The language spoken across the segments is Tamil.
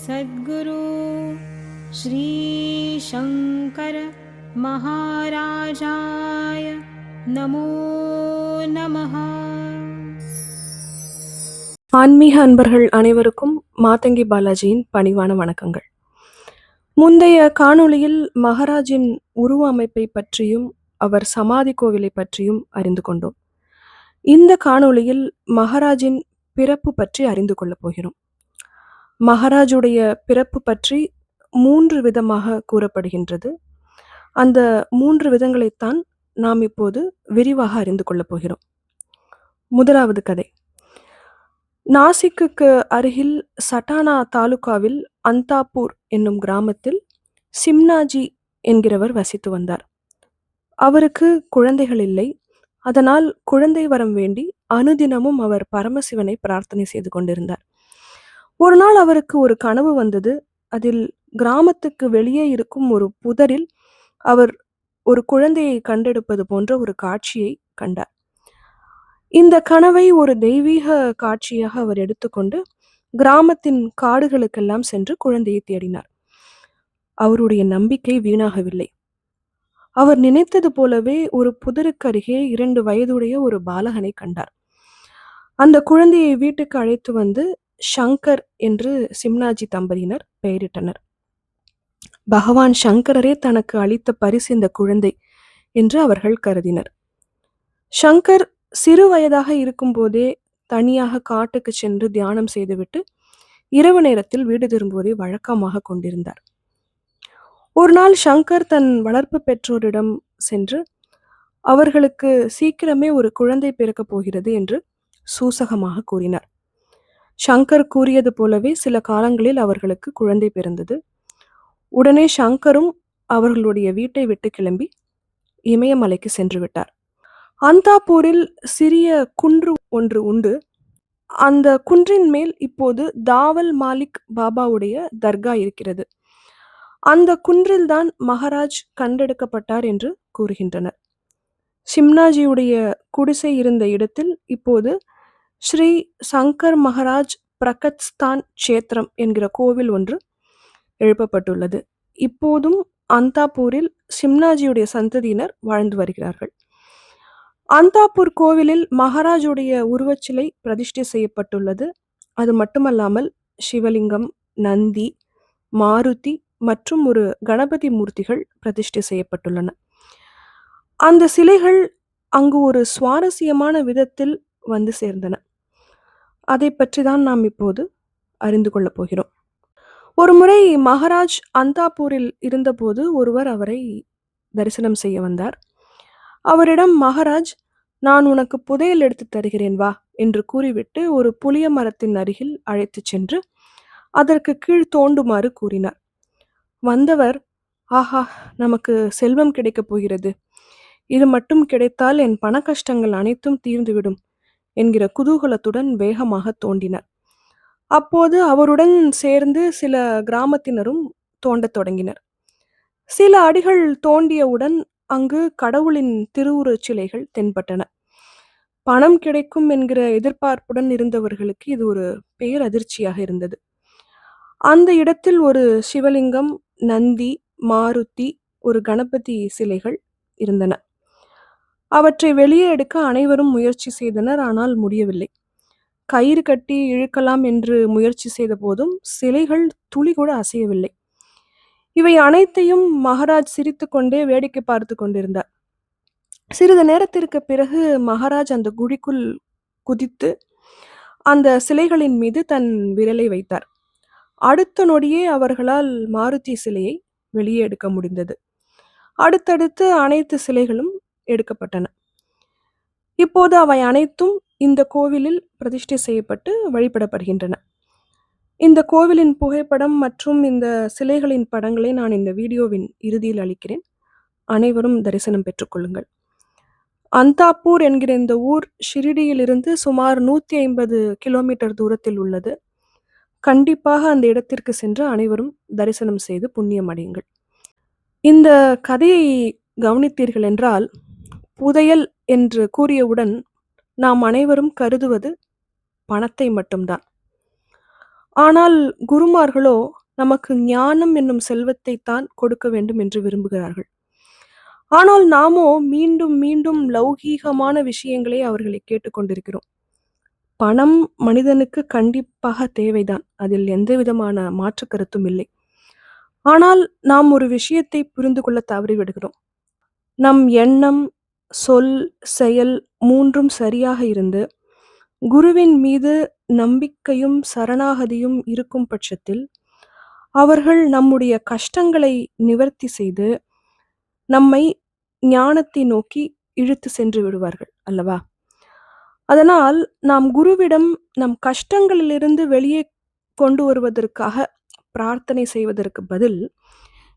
सद्गुरु श्रीशङ्कर महाराजाय नमो नमः ஆன்மீக அன்பர்கள் அனைவருக்கும் மாதங்கி பாலாஜியின் பணிவான வணக்கங்கள் முந்தைய காணொளியில் மகாராஜின் உருவ அமைப்பை பற்றியும் அவர் சமாதி கோவிலை பற்றியும் அறிந்து கொண்டோம் இந்த காணொளியில் மகாராஜின் பிறப்பு பற்றி அறிந்து கொள்ளப் போகிறோம் மகாராஜுடைய பிறப்பு பற்றி மூன்று விதமாக கூறப்படுகின்றது. அந்த மூன்று விதங்களைத்தான் நாம் இப்போது விரிவாக அறிந்து கொள்ளப் போகிறோம். முதலாவது கதை. நாசிக்குக்கு அருகில் சட்டானா தாலுகாவில் அந்தாப்பூர் என்னும் கிராமத்தில் சிம்னாஜி என்கிறவர் வசித்து வந்தார். அவருக்கு குழந்தைகள் இல்லை. அதனால் குழந்தை வரம் வேண்டி அனுதினமும் அவர் பரமசிவனை பிரார்த்தனை செய்து கொண்டிருந்தார். ஒரு நாள் அவருக்கு ஒரு கனவு வந்தது. அதில் கிராமத்துக்கு வெளியே இருக்கும் ஒரு புதரில் அவர் ஒரு குழந்தையை கண்டெடுப்பது போன்ற ஒரு காட்சியை கண்டார். இந்த கனவை ஒரு தெய்வீக காட்சியாக அவர் எடுத்துக்கொண்டு கிராமத்தின் காடுகளுக்கெல்லாம் சென்று குழந்தையை தேடினார். அவருடைய நம்பிக்கை வீணாகவில்லை. அவர் நினைத்தது போலவே ஒரு புதருக்கு அருகே இரண்டு வயதுடைய ஒரு பாலகனை கண்டார். அந்த குழந்தையை வீட்டுக்கு அழைத்து வந்து ஷங்கர் என்று சிம்னாஜி தம்பதியினர் பெயரிட்டனர். பகவான் சங்கரரே தனக்கு அளித்த பரிசு இந்த குழந்தை என்று அவர்கள் கருதினர். சங்கர் சிறு வயதாக இருக்கும்போதே தனியாக காட்டுக்கு சென்று தியானம் செய்துவிட்டு இரவு நேரத்தில் வீடு திரும்புவதை வழக்கமாக கொண்டிருந்தார். ஒரு நாள் ஷங்கர் தன் வளர்ப்பு பெற்றோரிடம் சென்று அவர்களுக்கு சீக்கிரமே ஒரு குழந்தை பிறக்கப் போகிறது என்று சூசகமாக கூறினார். ஷங்கர் கூறியது போலவே சில காலங்களில் அவர்களுக்கு குழந்தை பிறந்தது. உடனே ஷங்கரும் அவர்களுடைய வீட்டை விட்டு கிளம்பி இமயமலைக்கு சென்று விட்டார். அந்தாப்பூரில் சிறிய குன்று ஒன்று உண்டு. அந்த குன்றின் மேல் இப்போது தாவல் மாலிக் பாபாவுடைய தர்கா இருக்கிறது. அந்த குன்றில்தான் மகாராஜ் கண்டெடுக்கப்பட்டார் என்று கூறுகின்றனர். சிம்னாஜியுடைய குடிசை இருந்த இடத்தில் இப்போது ஸ்ரீ சங்கர் மகராஜ் பிரகத்ஸ்தான் க்ஷேத்திரம் என்கிற கோவில் ஒன்று எழுப்பப்பட்டுள்ளது. இப்போதும் அந்தாப்பூரில் சிம்னாஜியுடைய சந்ததியினர் வாழ்ந்து வருகிறார்கள். அந்தாப்பூர் கோவிலில் மகாராஜுடைய உருவச்சிலை பிரதிஷ்டை செய்யப்பட்டுள்ளது. அது மட்டுமல்லாமல் சிவலிங்கம் நந்தி மாருதி மற்றும் ஒரு கணபதி மூர்த்திகள் பிரதிஷ்டை செய்யப்பட்டுள்ளன. அந்த சிலைகள் அங்கு ஒரு சுவாரஸ்யமான விதத்தில் வந்து சேர்ந்தன. அதை பற்றி தான் நாம் இப்போது அறிந்து கொள்ளப் போகிறோம். ஒரு முறை மகாராஜ் அந்தாப்பூரில் இருந்தபோது ஒருவர் அவரை தரிசனம் செய்ய வந்தார். அவரிடம் மகாராஜ் நான் உனக்கு புதையல் எடுத்து தருகிறேன் வா என்று கூறிவிட்டு ஒரு புளிய மரத்தின் அருகில் அழைத்துச் சென்று அதற்கு கீழ் தோண்டுமாறு கூறினார். வந்தவர் ஆஹா நமக்கு செல்வம் கிடைக்கப் போகிறது. இது மட்டும் கிடைத்தால் என் பண கஷ்டங்கள் அனைத்தும் தீர்ந்துவிடும். என்கிற குதூகலத்துடன் வேகமாக தோண்டினார் அப்போது அவருடன் சேர்ந்து சில கிராமத்தினரும் தோண்டத் தொடங்கினர். சில அடிகள் தோண்டியவுடன் அங்கு கடவுளின் திருவுருச் சிலைகள் தென்பட்டன. பணம் கிடைக்கும் என்கிற எதிர்பார்ப்புடன் இருந்தவர்களுக்கு இது ஒரு பேரதிர்ச்சியாக இருந்தது. அந்த இடத்தில் ஒரு சிவலிங்கம் நந்தி மாருதி ஒரு கணபதி சிலைகள் இருந்தன. அவற்றை வெளியே எடுக்க அனைவரும் முயற்சி செய்தனர் ஆனால் முடியவில்லை. கயிறு கட்டி இழுக்கலாம் என்று முயற்சி செய்த போதும் சிலைகள் துளி கூட அசையவில்லை. இவை அனைத்தையும் மகாராஜ் சிரித்துக்கொண்டே வேடிக்கை பார்த்து கொண்டிருந்தார். சிறிது நேரத்திற்கு பிறகு மகாராஜ் அந்த குழிக்குள் குதித்து அந்த சிலைகளின் மீது தன் விரலை வைத்தார். அடுத்த நொடியே அவர்களால் மாருதி சிலையை வெளியே எடுக்க முடிந்தது. அடுத்தடுத்து அனைத்து சிலைகளும் எடுக்கப்பட்டன. இப்போது அவை அனைத்தும் இந்த கோவிலில் பிரதிஷ்டை செய்யப்பட்டு வழிபடப்படுகின்றன. இந்த கோவிலின் புகைப்படம் மற்றும் இந்த சிலைகளின் படங்களை நான் இந்த வீடியோவின் இறுதியில் அளிக்கிறேன். அனைவரும் தரிசனம் பெற்றுக்கொள்ளுங்கள் அந்தாப்பூர் என்கிற இந்த ஊர் ஷிரிடியிலிருந்து சுமார் நூற்றி ஐம்பது கிலோமீட்டர் தூரத்தில் உள்ளது. கண்டிப்பாக அந்த இடத்திற்கு சென்று அனைவரும் தரிசனம் செய்து புண்ணியம் அடையுங்கள். இந்த கதையை கவனித்தீர்கள் என்றால் புதையல் என்று கூறியவுடன் நாம் அனைவரும் கருதுவது பணத்தை மட்டும்தான். ஆனால் குருமார்களோ நமக்கு ஞானம் என்னும் செல்வத்தை தான் கொடுக்க வேண்டும் என்று விரும்புகிறார்கள். ஆனால் நாமோ மீண்டும் மீண்டும் லௌகீகமான விஷயங்களை அவர்களை கேட்டுக்கொண்டிருக்கிறோம் பணம் மனிதனுக்கு கண்டிப்பாக தேவைதான். அதில் எந்த விதமான மாற்று கருத்தும் இல்லை. ஆனால் நாம் ஒரு விஷயத்தை புரிந்து கொள்ள தவறிவிடுகிறோம். நம் எண்ணம் சொல் செயல் மூன்றும் சரியாக இருந்து குருவின் மீது நம்பிக்கையும் சரணாகதியும் இருக்கும் பட்சத்தில் அவர்கள் நம்முடைய கஷ்டங்களை நிவர்த்தி செய்து நம்மை ஞானத்தை நோக்கி இழுத்து சென்று விடுவார்கள் அல்லவா? அதனால் நாம் குருவிடம் நம் கஷ்டங்களிலிருந்து வெளியே கொண்டு வருவதற்காக பிரார்த்தனை செய்வதற்கு பதில்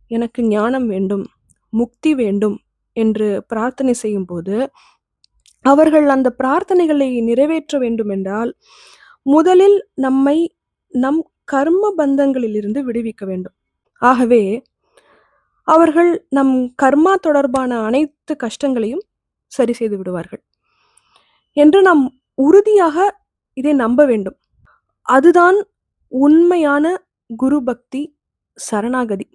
எனக்கு ஞானம் வேண்டும் முக்தி வேண்டும் என்று பிரார்த்தனை செய்யும்போது அவர்கள் அந்த பிரார்த்தனைகளை நிறைவேற்ற வேண்டுமென்றால் முதலில் நம்மை நம் கர்ம பந்தங்களிலிருந்து விடுவிக்க வேண்டும். ஆகவே அவர்கள் நம் கர்மா தொடர்பான அனைத்து கஷ்டங்களையும் சரி செய்து விடுவார்கள் என்று நாம் உறுதியாக இதை நம்ப வேண்டும். அதுதான் உண்மையான குரு பக்தி சரணாகதி.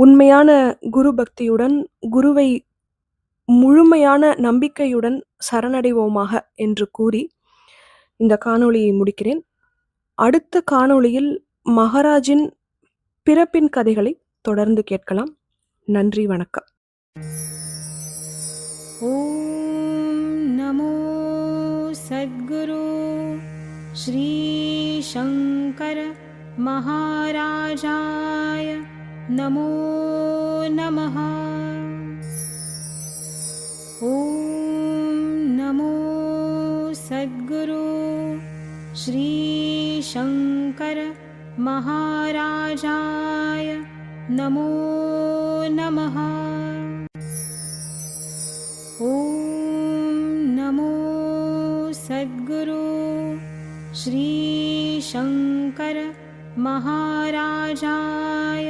உண்மையான குரு பக்தியுடன் குருவை முழுமையான நம்பிக்கையுடன் சரணடைவோமாக என்று கூறி இந்த காணொளியை முடிக்கிறேன் அடுத்த காணொளியில் மகாராஜின் பிறப்பின் கதைகளை தொடர்ந்து கேட்கலாம் நன்றி வணக்கம் ॐ नमो सद्गुरु श्रीशङ्कर महाराजाय नमो नमः। ॐ नमो सद्गुरु श्रीशङ्कर महाराजाय नमो नमः। ॐ नमो सद्गुरु श्रीशङ्कर महाराजाय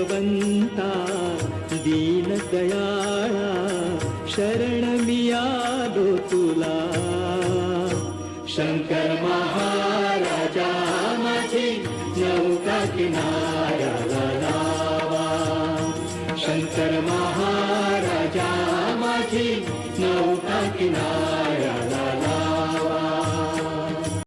भगवन्ता दीनदयाळा शरणमियादो तुला शङ्कर महाराजा नौका किनारा शङ्कर महा